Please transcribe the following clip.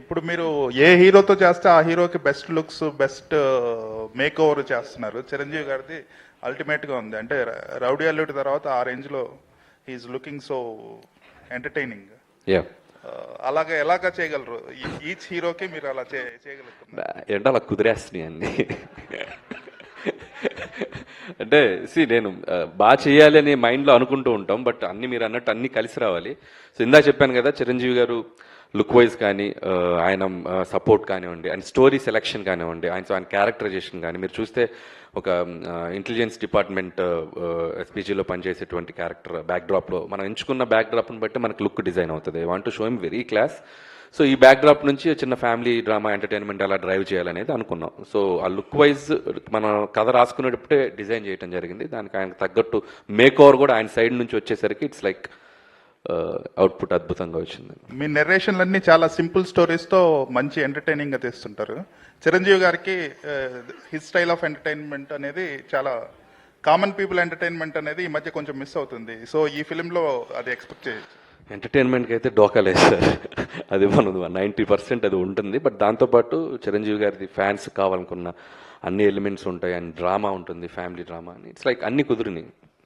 ఇప్పుడు మీరు ఏ హీరోతో చేస్తే ఆ హీరోకి best looks best makeover చేస్తున్నారు? చిరంజీవి గారిది అల్టిమేట్గా ఉంది. అంటే రౌడీ అల్లుడి తర్వాత ఆ రేంజ్లో he's looking so entertaining yeah అలాగా ఎలాగా చేయగలరు? ఈచ్ హీరోకి మీరు అలా చే చేయగలుగుతున్నారు? ఏంటో అలా కుదిరేస్తున్నాయి అన్ని. అంటే సి నేను బాగా చేయాలి అని మైండ్లో అనుకుంటూ ఉంటాం బట్ అన్ని మీరు అన్నట్టు అన్ని కలిసి రావాలి. సో ఇందా చెప్పాను కదా చిరంజీవి గారు లుక్ వైజ్ కానీ ఆయన సపోర్ట్ కానివ్వండి ఆయన స్టోరీ సెలెక్షన్ కానివ్వండి ఆయన ఆయన క్యారెక్టరైజేషన్ కానీ మీరు చూస్తే ఒక ఇంటెలిజెన్స్ డిపార్ట్మెంట్ ఎస్పీజీలో పనిచేసేటువంటి క్యారెక్టర్ బ్యాక్డ్రాప్లో మనం ఎంచుకున్న బ్యాక్డ్రాప్ని బట్టి మనకు లుక్ డిజైన్ అవుతుంది. I want to show him very class so ఈ బ్యాక్డ్రాప్ నుంచి చిన్న ఫ్యామిలీ డ్రామా ఎంటర్టైన్మెంట్ అలా డ్రైవ్ చేయాలనేది అనుకున్నాం. సో ఆ లుక్ వైజ్ మనం కథ రాసుకునేటప్పుడే డిజైన్ చేయడం జరిగింది. దానికి ఆయనకు తగ్గట్టు మేక్ ఓవర్ కూడా ఆయన సైడ్ నుంచి వచ్చేసరికి ఇట్స్ లైక్ అవుట్పుట్ అద్భుతంగా వచ్చింది. మీ నెరేషన్లన్నీ చాలా సింపుల్ స్టోరీస్తో మంచి ఎంటర్టైనింగ్గా తీస్తుంటారు. చిరంజీవి గారికి హిస్ స్టైల్ ఆఫ్ ఎంటర్టైన్మెంట్ అనేది చాలా కామన్ పీపుల్ ఎంటర్టైన్మెంట్ అనేది ఈ మధ్య కొంచెం మిస్ అవుతుంది. సో ఈ ఫిలింలో అది ఎక్స్పెక్ట్ చేయొచ్చు. ఎంటర్టైన్మెంట్కి అయితే డోకా సార్ అది మనం నైంటీ పర్సెంట్ అది ఉంటుంది. బట్ దాంతోపాటు చిరంజీవి గారిది ఫ్యాన్స్ కావాలనుకున్న అన్ని ఎలిమెంట్స్ ఉంటాయి. అండ్ డ్రామా ఉంటుంది ఫ్యామిలీ డ్రామా అని ఇట్స్ లైక్ అన్ని కుదిరినాయి.